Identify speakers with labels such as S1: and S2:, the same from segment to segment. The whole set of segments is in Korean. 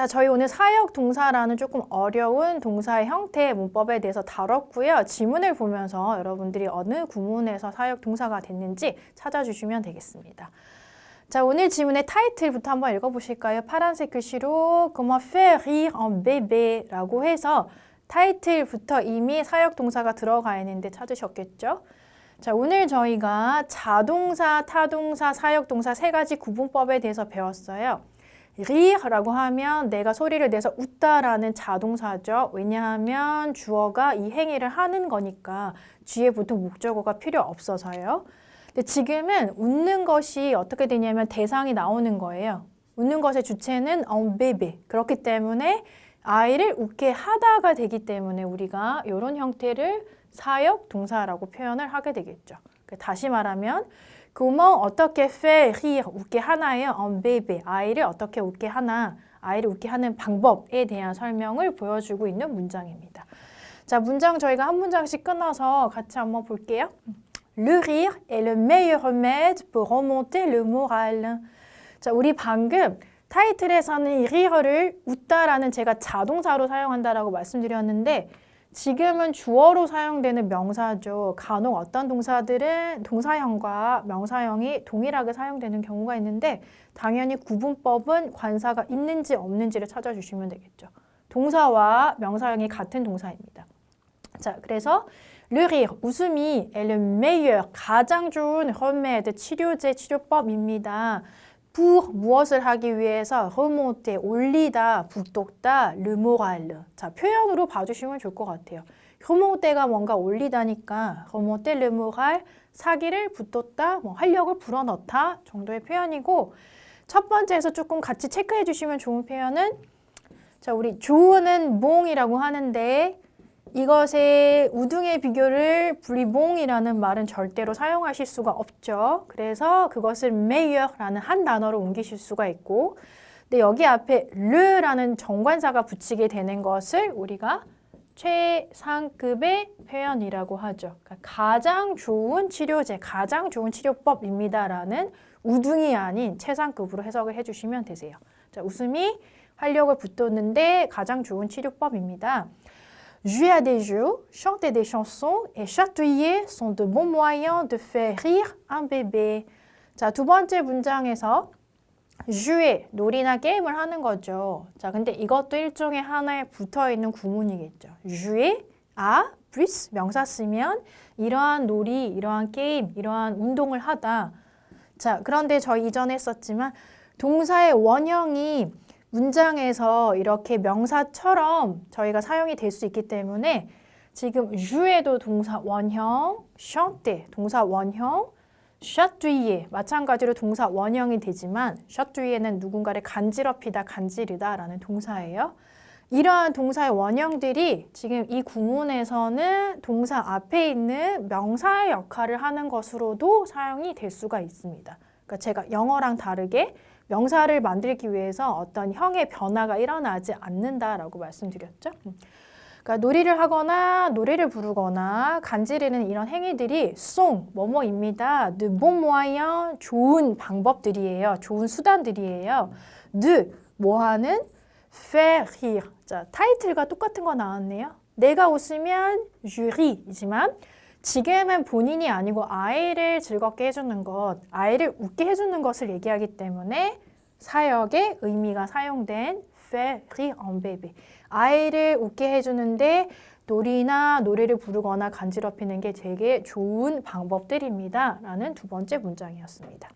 S1: 자, 저희 오늘 사역 동사라는 조금 어려운 동사의 형태 문법에 대해서 다뤘고요. 지문을 보면서 여러분들이 어느 구문에서 사역 동사가 됐는지 찾아주시면 되겠습니다. 자, 오늘 지문의 타이틀부터 한번 읽어보실까요? 파란색 글씨로 Comment faire rire un bébé라고 해서 타이틀부터 이미 사역 동사가 들어가 있는데 찾으셨겠죠? 자, 오늘 저희가 자동사, 타동사, 사역 동사 세 가지 구분법에 대해서 배웠어요. Rire라고 하면 내가 소리를 내서 웃다라는 자동사죠. 왜냐하면 주어가 이 행위를 하는 거니까 뒤에 보통 목적어가 필요 없어서요. 근데 지금은 웃는 것이 어떻게 되냐면 대상이 나오는 거예요. 웃는 것의 주체는 un bébé. 그렇기 때문에 아이를 웃게 하다가 되기 때문에 우리가 이런 형태를 사역 동사라고 표현을 하게 되겠죠. 다시 말하면 comment 어떻게 faire 웃게 하나요? un bébé 아이를 어떻게 웃게 하나 아이를 웃게 하는 방법에 대한 설명을 보여주고 있는 문장입니다. 자 문장 저희가 한 문장씩 끊어서 같이 한번 볼게요. Le rire est le meilleur remède pour remonter le moral. 자 우리 방금 타이틀에서는 이 rire를 웃다라는 제가 자동사로 사용한다라고 말씀드렸는데 지금은 주어로 사용되는 명사죠. 간혹 어떤 동사들은 동사형과 명사형이 동일하게 사용되는 경우가 있는데 당연히 구분법은 관사가 있는지 없는지를 찾아주시면 되겠죠. 동사와 명사형이 같은 동사입니다. 자, 그래서 le rire, 웃음이 le meilleur, 가장 좋은 remède, 치료제, 치료법입니다. Pour 무엇을 하기 위해서 remonter 올리다, 북돋다, le moral. 자, 표현으로 봐주시면 좋을 것 같아요. remonter가 뭔가 올리다니까 remonter le moral, 사기를 붙돋다, 뭐 활력을 불어넣다 정도의 표현이고 첫 번째에서 조금 같이 체크해 주시면 좋은 표현은 자, 우리 좋은은 몽이라고 하는데 이것의 우등의 비교를 브리봉이라는 말은 절대로 사용하실 수가 없죠. 그래서 그것을 meilleur라는 한 단어로 옮기실 수가 있고 근데 여기 앞에 르라는 정관사가 붙이게 되는 것을 우리가 최상급의 표현이라고 하죠. 그러니까 가장 좋은 치료제, 가장 좋은 치료법입니다라는 우등이 아닌 최상급으로 해석을 해주시면 되세요. 자, 웃음이 활력을 붙돋는데 가장 좋은 치료법입니다. Jouer à des jeux, chanter des chansons et chatouiller sont de bons moyens de faire rire un bébé. 자, 두 번째 문장에서 jouer, 놀이나 게임을 하는 거죠. 자, 근데 이것도 일종의 하나에 붙어 있는 구문이겠죠. jouer, à, plus, 명사 쓰면 이러한 놀이, 이러한 게임, 이러한 운동을 하다. 자, 그런데 저희 이전에 했었지만 동사의 원형이 문장에서 이렇게 명사처럼 저희가 사용이 될 수 있기 때문에 지금 joue도 동사 원형, chanter 동사 원형, chatouiller 마찬가지로 동사 원형이 되지만 chatouiller는 누군가를 간지럽히다, 간지르다 라는 동사예요. 이러한 동사의 원형들이 지금 이 구문에서는 동사 앞에 있는 명사의 역할을 하는 것으로도 사용이 될 수가 있습니다. 그러니까 제가 영어랑 다르게 명사를 만들기 위해서 어떤 형의 변화가 일어나지 않는다라고 말씀드렸죠. 음. 그러니까 놀이를 하거나 노래를 부르거나 간지르는 이런 행위들이 송 뭐뭐입니다. de bon 좋은 방법들이에요. 좋은 수단들이에요. de 뭐하는 faire. 자 타이틀과 똑같은 거 나왔네요. 내가 웃으면 jury이지만 지금은 본인이 아니고 아이를 즐겁게 해주는 것, 아이를 웃게 해주는 것을 얘기하기 때문에 사역의 의미가 사용된 faire un bébé. 아이를 웃게 해주는데 놀이나 노래를 부르거나 간지럽히는 게 되게 좋은 방법들입니다. 라는 두 번째 문장이었습니다.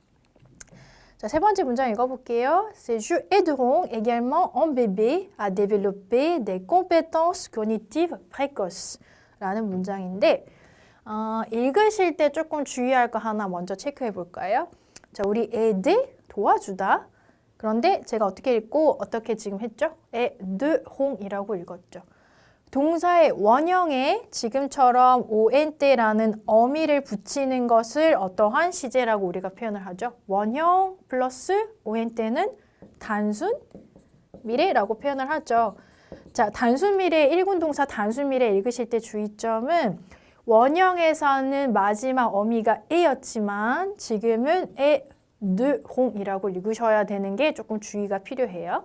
S1: 자, 세 번째 문장 읽어볼게요. Ces jeux aideront également un bébé à développer des compétences cognitives précoces. 라는 문장인데 어, 읽으실 때 조금 주의할 거 하나 먼저 체크해 볼까요? 자, 우리 애들 도와주다. 그런데 제가 어떻게 읽고 어떻게 지금 했죠? 에드홍이라고 읽었죠. 동사의 원형에 지금처럼 on때라는 어미를 붙이는 것을 어떠한 시제라고 우리가 표현을 하죠. 원형 플러스 on때는 단순 미래라고 표현을 하죠. 자, 단순 미래, 일군 동사 단순 미래 읽으실 때 주의점은 원형에서는 마지막 어미가 에였지만 지금은 에, 느, 홍이라고 읽으셔야 되는 게 조금 주의가 필요해요.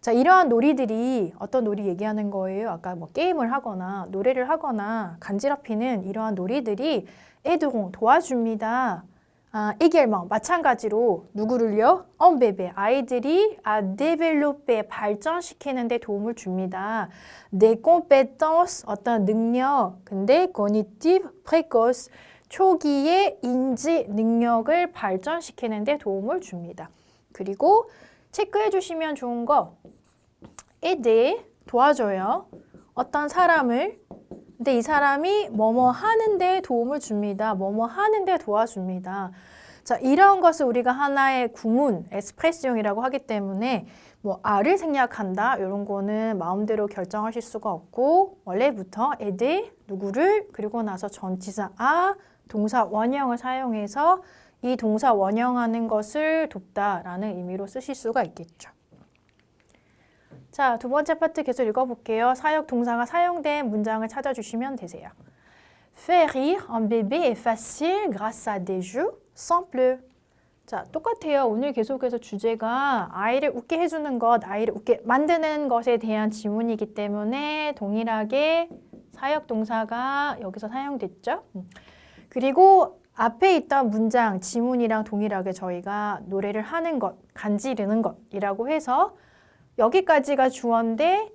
S1: 자, 이러한 놀이들이 어떤 놀이 얘기하는 거예요? 아까 뭐 게임을 하거나 노래를 하거나 간지럽히는 이러한 놀이들이 애드홍 도와줍니다. 아, également 마찬가지로 누구를요? bébé 아이들이 아 développer 발전시키는 데 도움을 줍니다. compétences 어떤 능력 근데 cognitive 초기의 인지 능력을 발전시키는 데 도움을 줍니다. 그리고 체크해 주시면 좋은 거 aider 도와줘요. 어떤 사람을 근데 이 사람이 뭐뭐 하는데 도움을 줍니다. 뭐뭐 하는데 도와줍니다. 자, 이런 것을 우리가 하나의 구문, 에스프레시용이라고 하기 때문에 뭐 아를 생략한다 이런 거는 마음대로 결정하실 수가 없고 원래부터 애들 누구를 그리고 나서 전치사 아 동사 원형을 사용해서 이 동사 원형하는 것을 돕다라는 의미로 쓰실 수가 있겠죠. 자, 두 번째 파트 계속 읽어볼게요. 사역 동사가 사용된 문장을 찾아주시면 되세요. Faire rire un bébé est facile grâce à des jeux simples. 자, 똑같아요. 오늘 계속해서 주제가 아이를 웃게 해주는 것, 아이를 웃게 만드는 것에 대한 지문이기 때문에 동일하게 사역 동사가 여기서 사용됐죠. 음. 그리고 앞에 있던 문장, 지문이랑 동일하게 저희가 노래를 하는 것, 간지르는 것이라고 해서 여기까지가 주어인데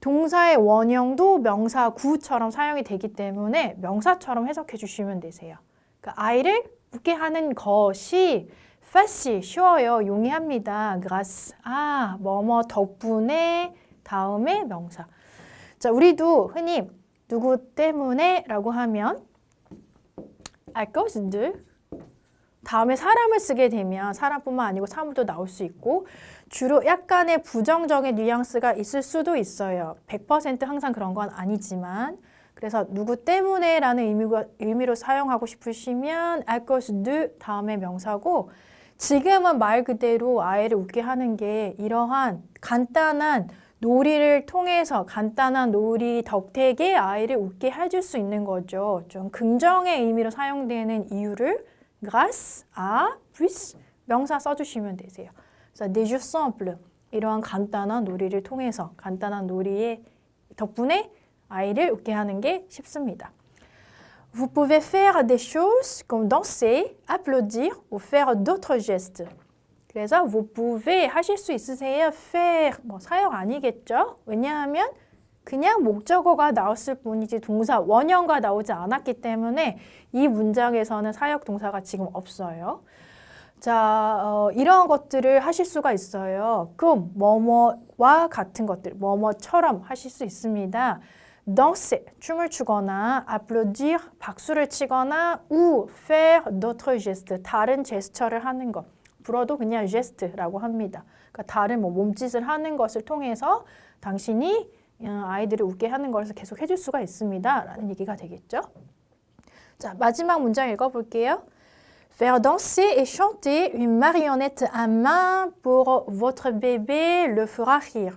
S1: 동사의 원형도 명사 구처럼 사용이 되기 때문에 명사처럼 해석해 주시면 되세요. 그러니까 아이를 웃게 하는 것이 facile, 쉬워요. 용이합니다. grâce. 아, 뭐뭐 덕분에 다음에 명사. 자, 우리도 흔히 누구 때문에 라고 하면 à cause de 다음에 사람을 쓰게 되면 사람뿐만 아니고 사물도 나올 수 있고 주로 약간의 부정적인 뉘앙스가 있을 수도 있어요. 100% 항상 그런 건 아니지만 그래서 누구 때문에 라는 의미가, 의미로 사용하고 싶으시면 à cause de 다음에 명사고 지금은 말 그대로 아이를 웃게 하는 게 이러한 간단한 놀이를 통해서 간단한 놀이 덕택에 아이를 웃게 해줄 수 있는 거죠. 좀 긍정의 의미로 사용되는 이유를 grâce à puis 명사 써주시면 되세요. 그래서 des jeux simples 이러한 간단한 놀이를 통해서 간단한 놀이의 덕분에 아이를 웃게 하는 게 쉽습니다. Vous pouvez faire des choses comme danser, applaudir ou faire d'autres gestes. 그래서 vous pouvez 하실 수 있으세요. faire 뭐 사역 아니겠죠? 왜냐하면 그냥 목적어가 나왔을 뿐이지 동사 원형과 나오지 않았기 때문에 이 문장에서는 사역 동사가 지금 없어요. 자, 어, 이런 것들을 하실 수가 있어요. 그럼 뭐뭐와 같은 것들, 뭐뭐처럼 하실 수 있습니다. danser, 춤을 추거나 applaudir, 박수를 치거나 ou faire d'autres gestes, 다른 제스처를 하는 것. 불어도 그냥 geste라고 합니다. 그러니까 다른 뭐 몸짓을 하는 것을 통해서 당신이 어, 아이들을 웃게 하는 것을 계속 해줄 수가 있습니다. 라는 얘기가 되겠죠. 자, 마지막 문장 읽어볼게요. Faire danser et chanter une marionnette à main pour votre bébé le fera rire.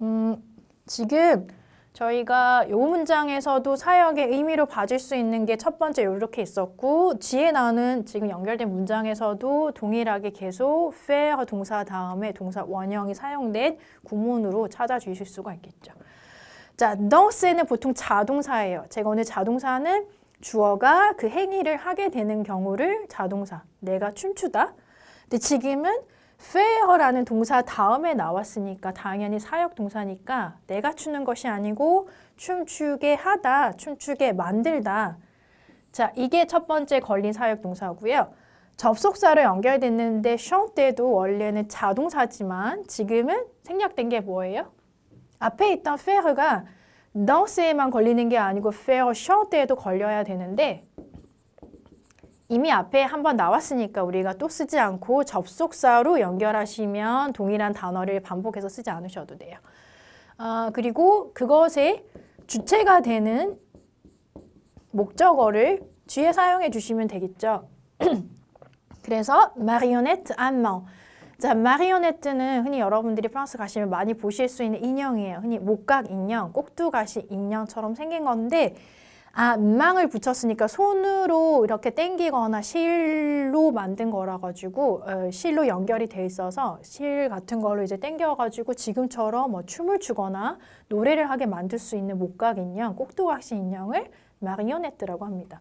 S1: 음, 지금 저희가 이 문장에서도 사역의 의미로 봐줄 수 있는 게 첫 번째 이렇게 있었고 뒤에 나는 지금 연결된 문장에서도 동일하게 계속 faire 동사 다음에 동사 원형이 사용된 구문으로 찾아주실 수가 있겠죠. 자, danser는 보통 자동사예요. 제가 오늘 자동사는 주어가 그 행위를 하게 되는 경우를 자동사, 내가 춤추다. 근데 지금은 faire라는 동사 다음에 나왔으니까 당연히 사역 동사니까 내가 추는 것이 아니고 춤추게 하다, 춤추게 만들다. 자, 이게 첫 번째 걸린 사역 동사고요. 접속사로 연결됐는데 chant 때도 원래는 자동사지만 지금은 생략된 게 뭐예요? 앞에 있던 faire가 danse에만 걸리는 게 아니고 faire chanter에도 걸려야 되는데 이미 앞에 한번 나왔으니까 우리가 또 쓰지 않고 접속사로 연결하시면 동일한 단어를 반복해서 쓰지 않으셔도 돼요. 아, 그리고 그것의 주체가 되는 목적어를 뒤에 사용해 주시면 되겠죠. 그래서 marionnette. 자, 마리오네트는 흔히 여러분들이 프랑스 가시면 많이 보실 수 있는 인형이에요. 흔히 목각 인형, 꼭두가시 인형처럼 생긴 건데 아, 망을 붙였으니까 손으로 이렇게 당기거나 실로 만든 거라 가지고 어, 실로 연결이 돼 있어서 실 같은 걸로 이제 당겨 가지고 지금처럼 뭐 춤을 추거나 노래를 하게 만들 수 있는 목각 인형, 꼭두각시 인형을 마리오네트라고 합니다.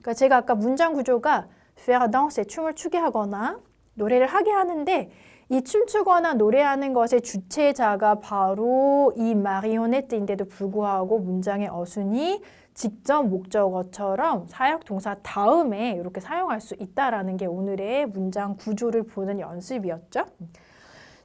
S1: 그러니까 제가 아까 문장 구조가 faire danser 춤을 추게 하거나 노래를 하게 하는데 이 춤추거나 노래하는 것의 주체자가 바로 이 마리오네트인데도 불구하고 문장의 어순이 직접 목적어처럼 사역 동사 다음에 이렇게 사용할 수 있다라는 게 오늘의 문장 구조를 보는 연습이었죠.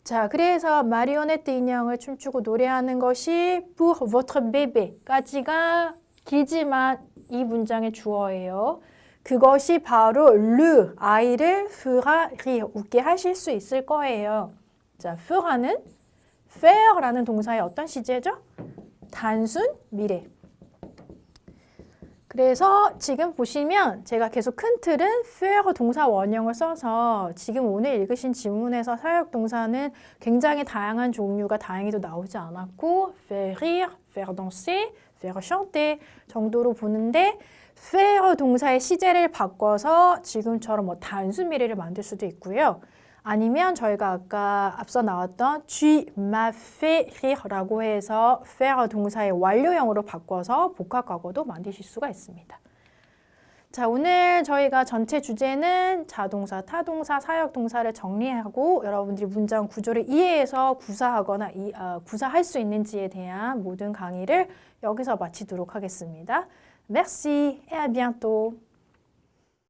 S1: 자, 그래서 마리오네트 인형을 춤추고 노래하는 것이 pour votre bébé까지가 길지만 이 문장의 주어예요. 그것이 바로 le 아이를 rire 웃게 하실 수 있을 거예요. 자, fera는 faire라는 동사의 어떤 시제죠? 단순 미래. 그래서 지금 보시면 제가 계속 큰 틀은 faire 동사 원형을 써서 지금 오늘 읽으신 지문에서 사역 동사는 굉장히 다양한 종류가 다행히도 나오지 않았고 faire rire, faire danser, faire chanter 정도로 보는데 faire 동사의 시제를 바꿔서 지금처럼 뭐 단순 미래를 만들 수도 있고요. 아니면 저희가 아까 앞서 나왔던 tu m'as fait rire라고 해서 faire 동사의 완료형으로 바꿔서 복합 과거도 만드실 수가 있습니다. 자, 오늘 저희가 전체 주제는 자동사, 타동사, 사역동사를 정리하고 여러분들이 문장 구조를 이해해서 구사하거나 이, 어, 구사할 수 있는지에 대한 모든 강의를 여기서 마치도록 하겠습니다. Merci et à bientôt.